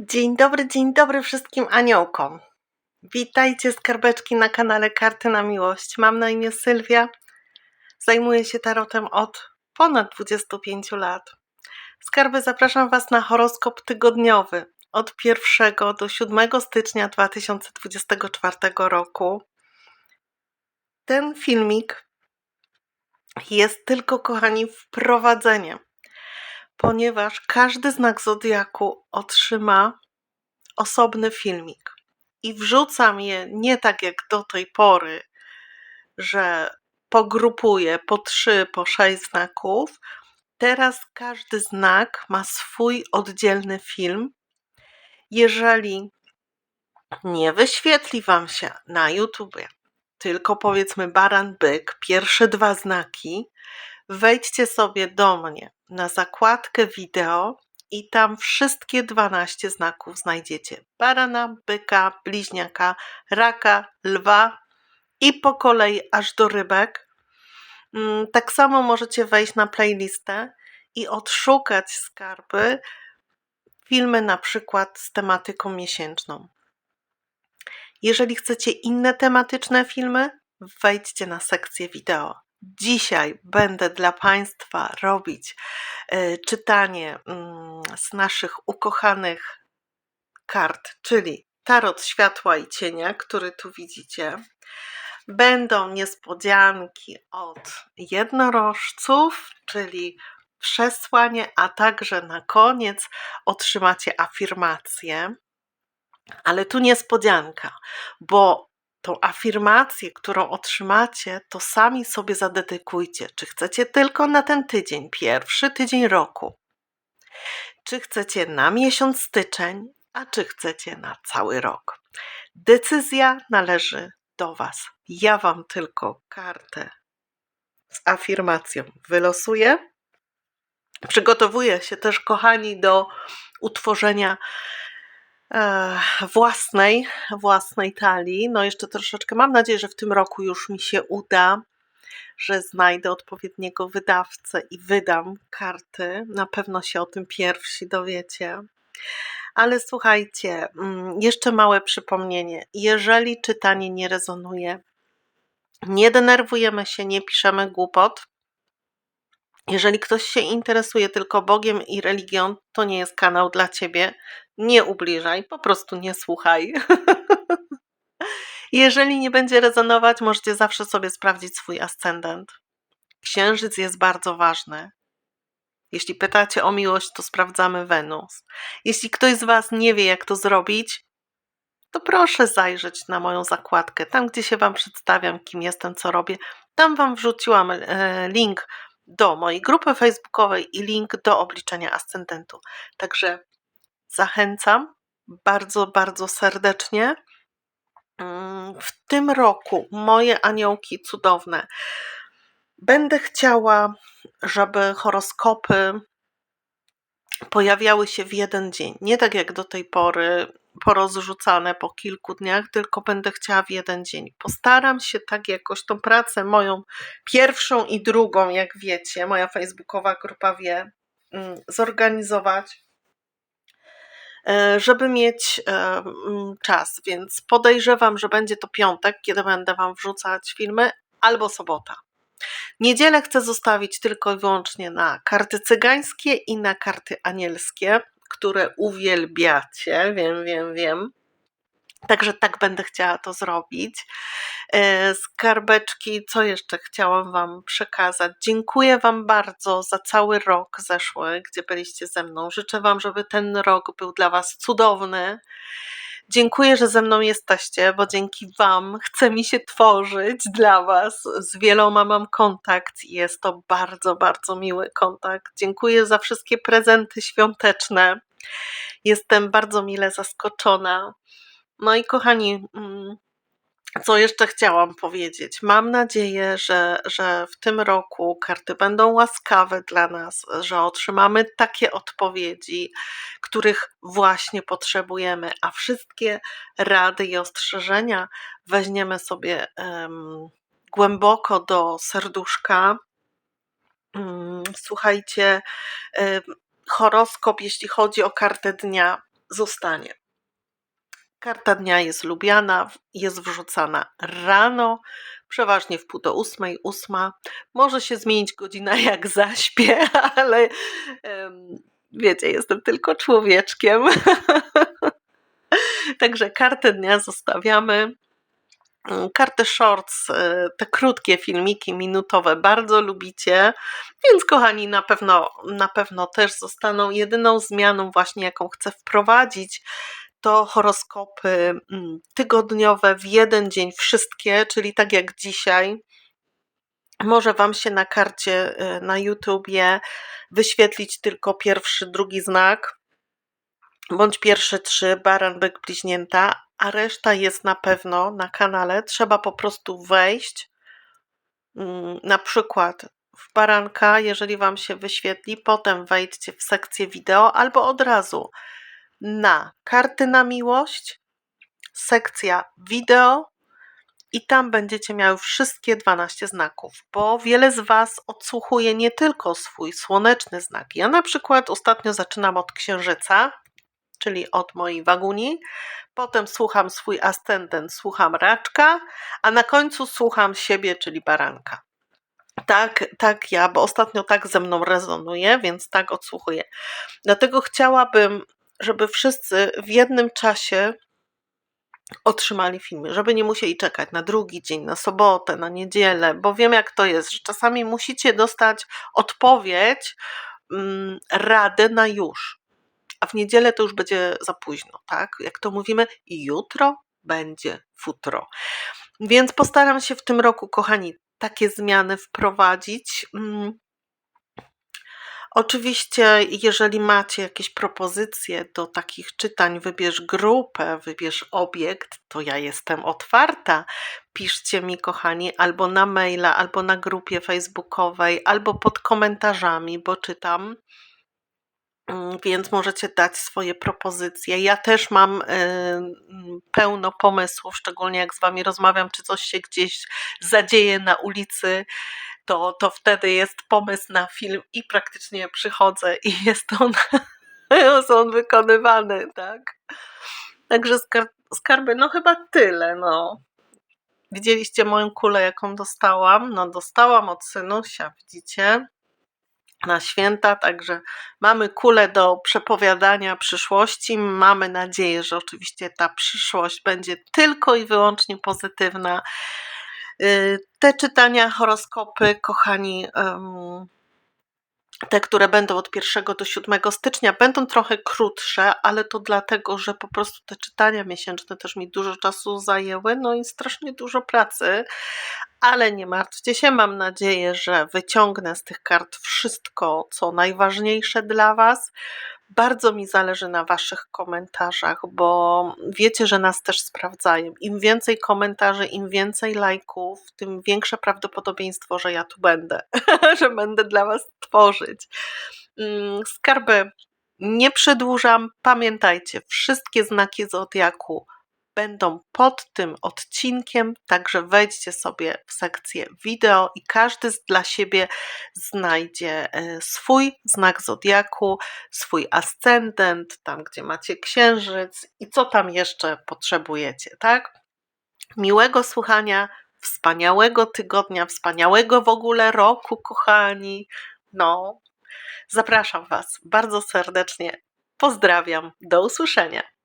Dzień dobry, dzień dobry wszystkim aniołkom. Witajcie skarbeczki na kanale Karty na Miłość. Mam na imię Sylwia. Zajmuję się tarotem od ponad 25 lat. Skarby, zapraszam Was na horoskop tygodniowy od 1 do 7 stycznia 2024 roku. Ten filmik jest tylko, kochani, wprowadzeniem ponieważ każdy znak zodiaku otrzyma osobny filmik. I wrzucam je nie tak jak do tej pory, że pogrupuję po trzy, po sześć znaków. Teraz każdy znak ma swój oddzielny film. Jeżeli nie wyświetli Wam się na YouTubie, tylko powiedzmy baran, byk, pierwsze dwa znaki, wejdźcie sobie do mnie na zakładkę wideo i tam wszystkie 12 znaków znajdziecie. Barana, byka, bliźniaka, raka, lwa i po kolei aż do rybek. Mm, tak samo możecie wejść na playlistę i odszukać skarby, filmy na przykład z tematyką miesięczną. Jeżeli chcecie inne tematyczne filmy, wejdźcie na sekcję wideo. Dzisiaj będę dla Państwa robić e, czytanie mm, z naszych ukochanych kart, czyli tarot światła i cienia, który tu widzicie. Będą niespodzianki od jednorożców, czyli przesłanie, a także na koniec otrzymacie afirmację. Ale tu niespodzianka, bo tą afirmację, którą otrzymacie, to sami sobie zadedykujcie. Czy chcecie tylko na ten tydzień, pierwszy tydzień roku? Czy chcecie na miesiąc styczeń, a czy chcecie na cały rok? Decyzja należy do Was. Ja Wam tylko kartę z afirmacją wylosuję. Przygotowuję się też, kochani, do utworzenia własnej, własnej talii. No jeszcze troszeczkę, mam nadzieję, że w tym roku już mi się uda, że znajdę odpowiedniego wydawcę i wydam karty. Na pewno się o tym pierwsi dowiecie. Ale słuchajcie, mm, jeszcze małe przypomnienie. Jeżeli czytanie nie rezonuje, nie denerwujemy się, nie piszemy głupot. Jeżeli ktoś się interesuje tylko Bogiem i religią, to nie jest kanał dla ciebie nie ubliżaj, po prostu nie słuchaj. Jeżeli nie będzie rezonować, możecie zawsze sobie sprawdzić swój ascendent. Księżyc jest bardzo ważny. Jeśli pytacie o miłość, to sprawdzamy Wenus. Jeśli ktoś z Was nie wie, jak to zrobić, to proszę zajrzeć na moją zakładkę, tam gdzie się Wam przedstawiam, kim jestem, co robię. Tam Wam wrzuciłam e, link do mojej grupy facebookowej i link do obliczenia ascendentu. Także zachęcam bardzo, bardzo serdecznie. Mm, w tym roku, moje aniołki cudowne, będę chciała, żeby horoskopy pojawiały się w jeden dzień. Nie tak jak do tej pory, porozrzucane po kilku dniach, tylko będę chciała w jeden dzień. Postaram się tak jakoś tą pracę moją pierwszą i drugą, jak wiecie, moja facebookowa grupa wie, mm, zorganizować żeby mieć e, mm, czas, więc podejrzewam, że będzie to piątek, kiedy będę Wam wrzucać filmy, albo sobota. Niedzielę chcę zostawić tylko i wyłącznie na karty cygańskie i na karty anielskie, które uwielbiacie, wiem, wiem, wiem. Także tak będę chciała to zrobić. E, skarbeczki, co jeszcze chciałam Wam przekazać? Dziękuję Wam bardzo za cały rok zeszły, gdzie byliście ze mną. Życzę Wam, żeby ten rok był dla Was cudowny. Dziękuję, że ze mną jesteście, bo dzięki Wam chce mi się tworzyć dla Was. Z wieloma mam kontakt i jest to bardzo, bardzo miły kontakt. Dziękuję za wszystkie prezenty świąteczne. Jestem bardzo mile zaskoczona. No i kochani, mm, co jeszcze chciałam powiedzieć? Mam nadzieję, że, że w tym roku karty będą łaskawe dla nas, że otrzymamy takie odpowiedzi, których właśnie potrzebujemy, a wszystkie rady i ostrzeżenia weźmiemy sobie um, głęboko do serduszka. Um, słuchajcie, um, horoskop, jeśli chodzi o kartę dnia, zostanie. Karta dnia jest lubiana, jest wrzucana rano, przeważnie w pół do ósmej, ósma. Może się zmienić godzina jak zaśpię, ale wiecie, jestem tylko człowieczkiem. Także kartę dnia zostawiamy. Mm, Karty shorts, y, te krótkie filmiki minutowe bardzo lubicie, więc kochani, na pewno, na pewno też zostaną. Jedyną zmianą właśnie, jaką chcę wprowadzić, to horoskopy mm, tygodniowe w jeden dzień wszystkie, czyli tak jak dzisiaj. Może Wam się na karcie y, na YouTubie wyświetlić tylko pierwszy, drugi znak, bądź pierwsze trzy, baran, byk, bliźnięta, a reszta jest na pewno na kanale. Trzeba po prostu wejść, mm, na przykład w baranka, jeżeli Wam się wyświetli, potem wejdźcie w sekcję wideo albo od razu na karty na miłość, sekcja wideo i tam będziecie miały wszystkie 12 znaków, bo wiele z Was odsłuchuje nie tylko swój słoneczny znak. Ja na przykład ostatnio zaczynam od księżyca, czyli od mojej waguni, potem słucham swój ascendent, słucham raczka, a na końcu słucham siebie, czyli baranka. Tak, tak ja, bo ostatnio tak ze mną rezonuje, więc tak odsłuchuję. Dlatego chciałabym, żeby wszyscy w jednym czasie otrzymali filmy, żeby nie musieli czekać na drugi dzień, na sobotę, na niedzielę, bo wiem jak to jest, że czasami musicie dostać odpowiedź, mm, radę na już, a w niedzielę to już będzie za późno, tak? Jak to mówimy, jutro będzie futro. Więc postaram się w tym roku, kochani, takie zmiany wprowadzić. Mm, Oczywiście, jeżeli macie jakieś propozycje do takich czytań, wybierz grupę, wybierz obiekt, to ja jestem otwarta. Piszcie mi, kochani, albo na maila, albo na grupie facebookowej, albo pod komentarzami, bo czytam. Mm, Więc możecie dać swoje propozycje. Ja też mam y, pełno pomysłów, szczególnie jak z Wami rozmawiam, czy coś się gdzieś zadzieje na ulicy to, to wtedy jest pomysł na film i praktycznie przychodzę i jest on, jest on wykonywany, tak? Także skar- skarby, no chyba tyle, no. Widzieliście moją kulę, jaką dostałam? No dostałam od synusia, widzicie? Na święta, także mamy kulę do przepowiadania przyszłości. Mamy nadzieję, że oczywiście ta przyszłość będzie tylko i wyłącznie pozytywna Te czytania, horoskopy, kochani, te, które będą od 1 do 7 stycznia, będą trochę krótsze, ale to dlatego, że po prostu te czytania miesięczne też mi dużo czasu zajęły, no i strasznie dużo pracy, ale nie martwcie się, mam nadzieję, że wyciągnę z tych kart wszystko, co najważniejsze dla Was. Bardzo mi zależy na Waszych komentarzach, bo wiecie, że nas też sprawdzają. Im więcej komentarzy, im więcej lajków, tym większe prawdopodobieństwo, że ja tu będę, że będę dla Was tworzyć. Mm, Skarby, nie przedłużam. Pamiętajcie, wszystkie znaki zodiaku będą pod tym odcinkiem, także wejdźcie sobie w sekcję wideo i każdy dla siebie znajdzie e, swój znak zodiaku, swój ascendent, tam gdzie macie księżyc i co tam jeszcze potrzebujecie, tak? Miłego słuchania, wspaniałego tygodnia, wspaniałego w ogóle roku, kochani. No, zapraszam Was bardzo serdecznie. Pozdrawiam, do usłyszenia.